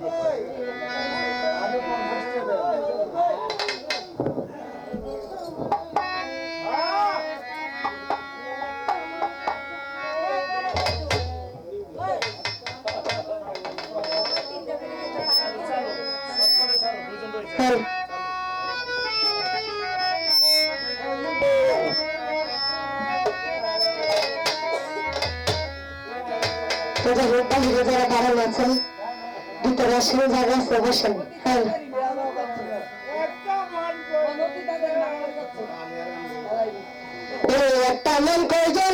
হ্যাঁ যাই হোক বাহিরে যারা দাঁড়ানো আছেন ভিতরে আসেন জায়গা আছে বসেন হ্যাঁ একটা মন কয়জন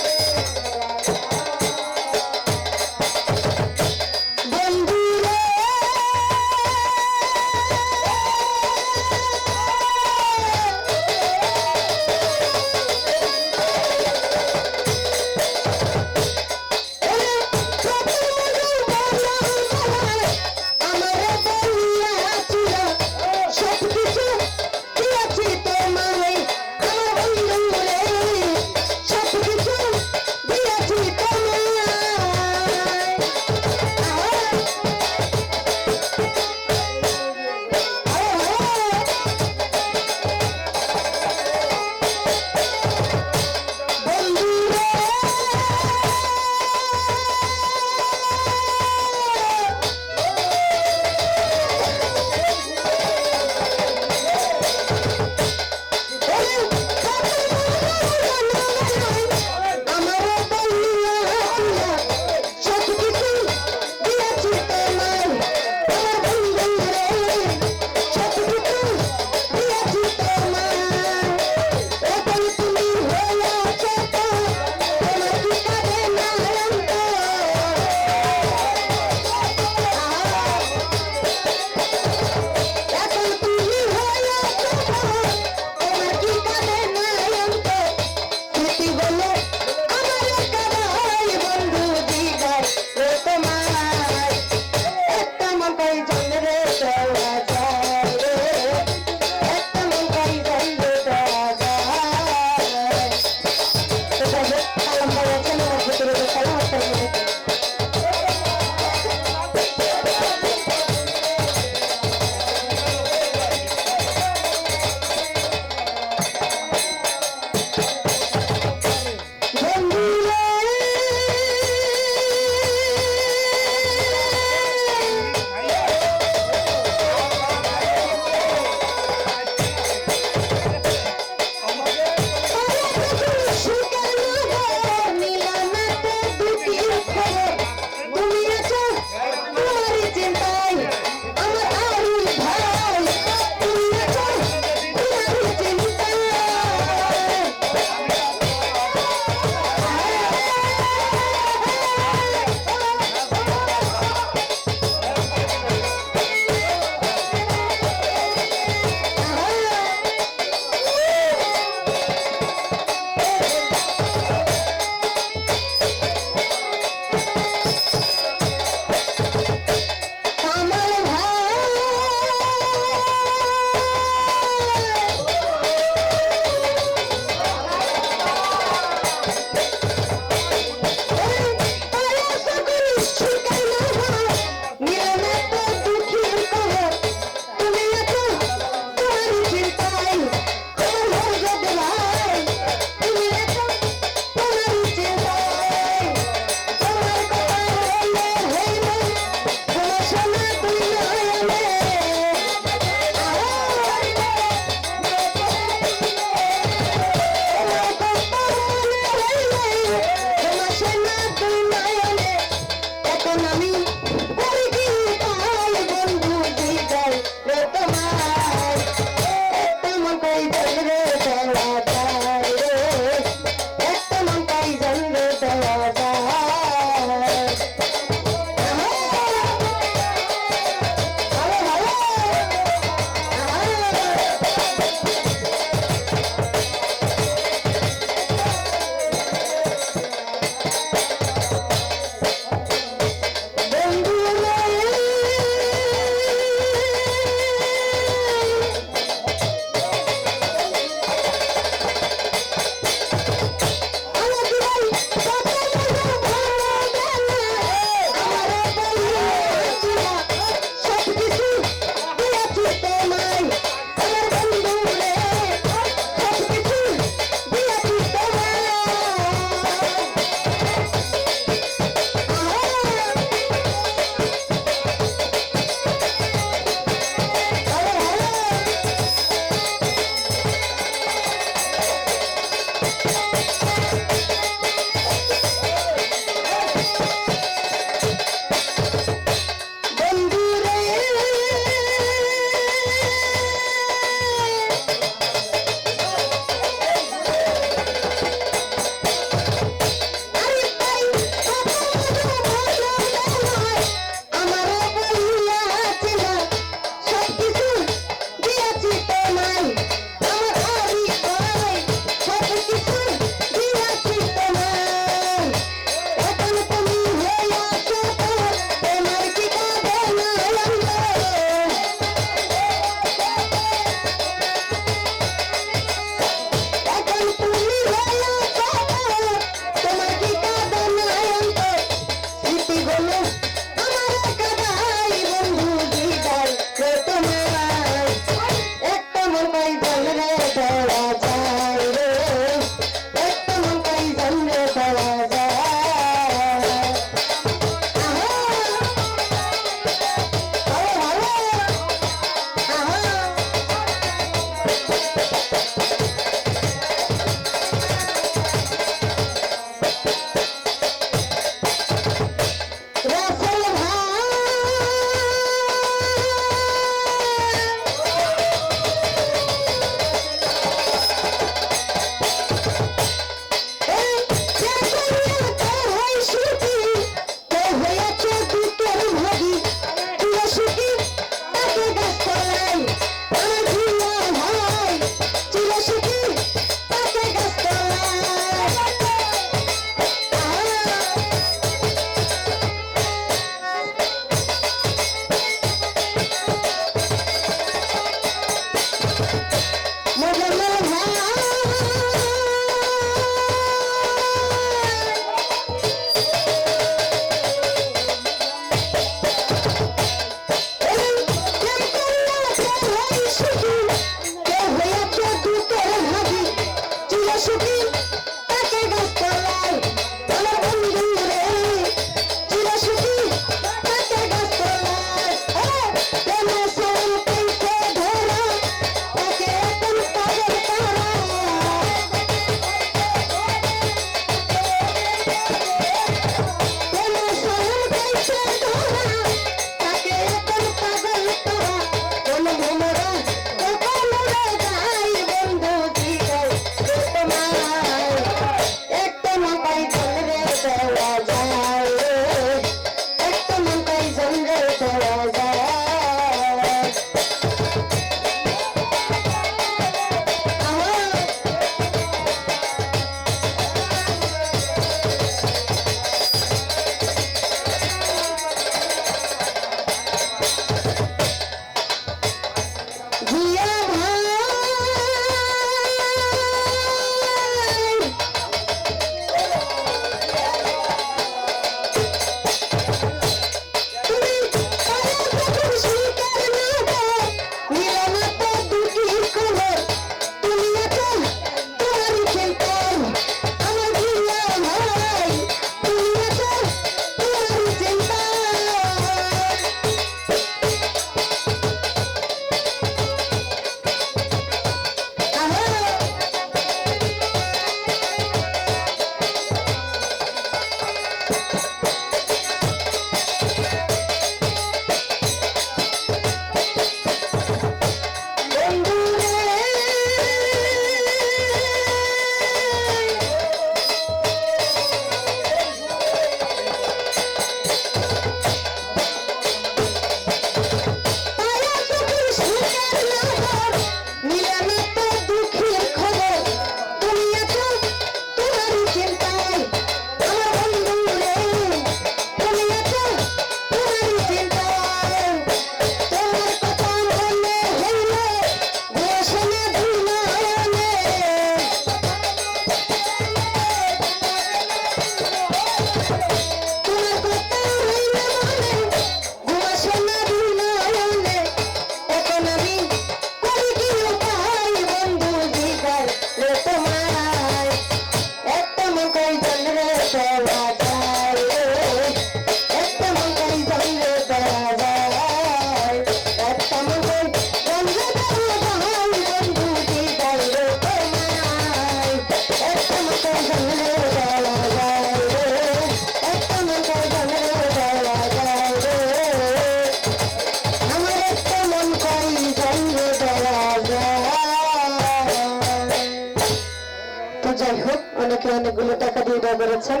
আমাকে অনেকগুলো টাকা দিয়ে দেওয়া করেছেন।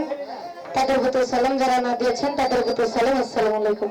তাদের প্রতি সালাম যারা না দিয়েছেন, তাদের প্রতি সালাম, আসসালাম আলাইকুম।